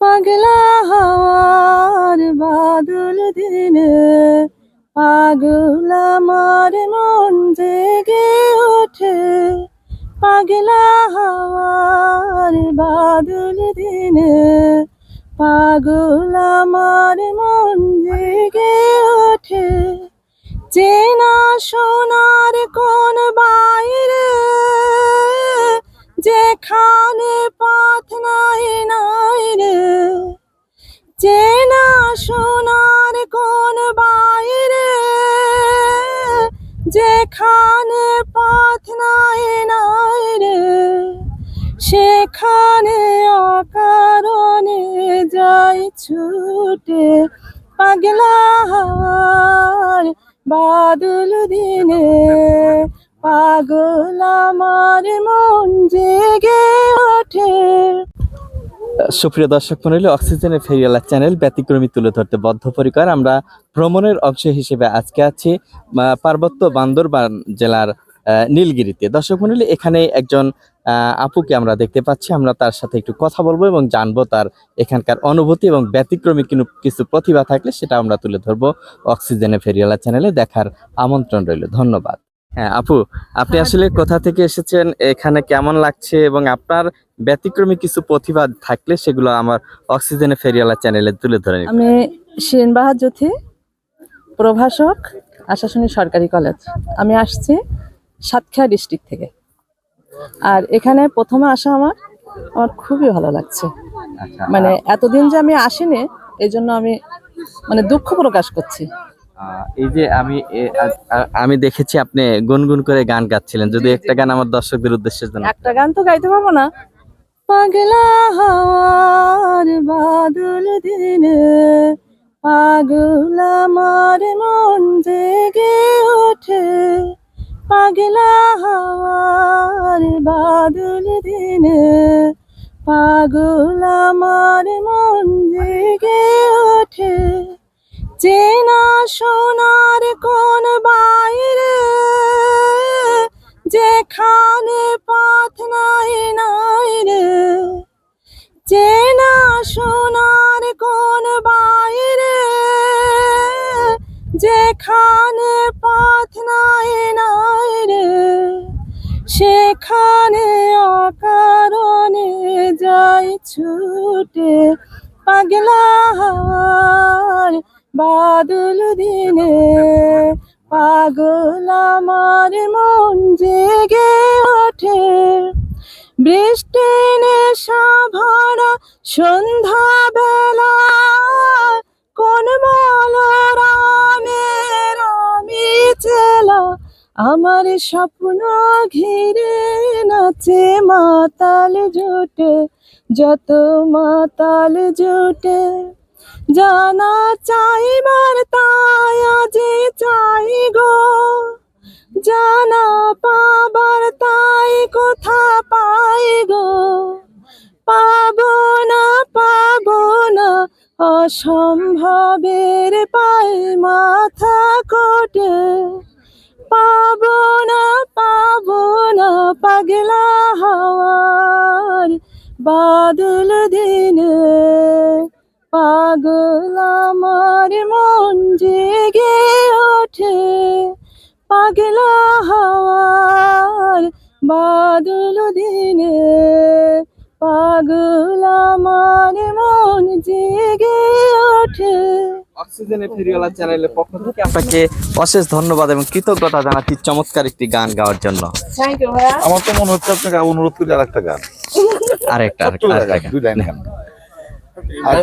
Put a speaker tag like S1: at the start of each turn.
S1: পাগলা হাওয়ার বাদল দিনে, পাগলা আমার মন জেগে ওঠে। পাগলা হাওয়ার বাদল দিনে, পাগলা আমার মন জেগে ওঠে। চেনা সোনার কোন বাইরে সোনার কোন বাইরে, যেখানে পথ নাই নাই রে, সেখানে অকারণে যাই ছুটে পাগলা বাদল দিনে পাগল আমার মন জেগে
S2: সুপ্রিয় দর্শক মন্ডলী অক্সিজেনের ফেরিওয়ালা চ্যানেল ব্যতিক্রমী তুলে ধরতে বদ্ধপরিকর। আমরা ভ্রমণের অংশ হিসেবে আজকে আছি পার্বত্য বান্দরবান জেলার নীলগিরিতে। দর্শক মন্ডলী, এখানে একজন আপুকে আমরা দেখতে পাচ্ছি। আমরা তার সাথে একটু কথা বলব এবং জানব তার এখানকার অনুভূতি এবং ব্যতিক্রমী কিছু প্রতিভা থাকলে সেটা আমরা তুলে ধরবো অক্সিজেনের ফেরিওয়ালা চ্যানেলে দেখার আমন্ত্রণ রইল। ধন্যবাদ। হ্যাঁ আপু আপনি আসলে কোথা থেকে এসেছেন এখানে কেমন লাগছে এবং আপনার ব্যতিক্রমী কিছু প্রতিভা থাকলে সেগুলো আমার অক্সিজেনে ফেরিওয়ালা চ্যানেলে তুলে ধরে
S1: আমি শিরিন বাহার জ্যোতি প্রভাষক আশাশুনি সরকারি কলেজ। আমি আসছি সাতক্ষীরা ডিস্ট্রিক্ট থেকে। আর এখানে প্রথমে আসা আমার আমার খুবই ভালো লাগছে।
S2: আচ্ছা
S1: মানে এতদিন যে আমি আসিনি এই জন্য আমি মানে দুঃখ প্রকাশ করছি।
S2: এই যে আমি আমি দেখেছি আপনি গুনগুন করে গান গাচ্ছিলেন। যদি একটা গান আমার দর্শকদের উদ্দেশ্যে
S1: একটা গান তো গাইতে পারব না। পাগলা হাওয়ার বাদল দিনে পাগলা আমার মন জেগে ওঠে। পাগলা হাওয়ার বাদল দিনে পাগলা আমার মন জেগে সোনার কোন বাইরে? যেখানে পথ নাই নাই রে। চেনা সোনার কোন বাইরে? যেখানে পথ নাই নাই রে। সেখানে অকারণে যাই ছুটে পাগলা হাওয়ার বাদল দিনে পাগল আমার মন জেগে ওঠে। বৃষ্টি নেশা ভরা সন্ধ্যা বেলা কোন মলরামের আমি চেলা আমার স্বপ্ন ঘিরে নাচে মাতাল জোটে, যত মাতাল জোটে। জানা চাইবার তাই আজি চাই গো। জানা পাবার তাই কোথা পাই গো। পাবো না পাবো না অসম্ভবের পাই মাথা কোটে। পাবো না পাবো না পাগলা হাওয়ার বাদল দিনে। পাগল আমার মন জেগে ওঠে। পাগলা হাওয়ার বাদল দিনে পাগল আমার মন জেগে ওঠে।
S2: অক্সিজেনের ফেরিওয়ালা চ্যানেলের পক্ষ থেকে আপনাকে অশেষ ধন্যবাদ এবং কৃতজ্ঞতা জানাচ্ছি চমৎকার একটি গান গাওয়ার জন্য।
S1: থ্যাংক ইউ ভাইয়া।
S3: আমার তো মনে হচ্ছে আপনাকে অনুরোধ করি আর একটা গান।
S2: আরেকটা
S3: গান।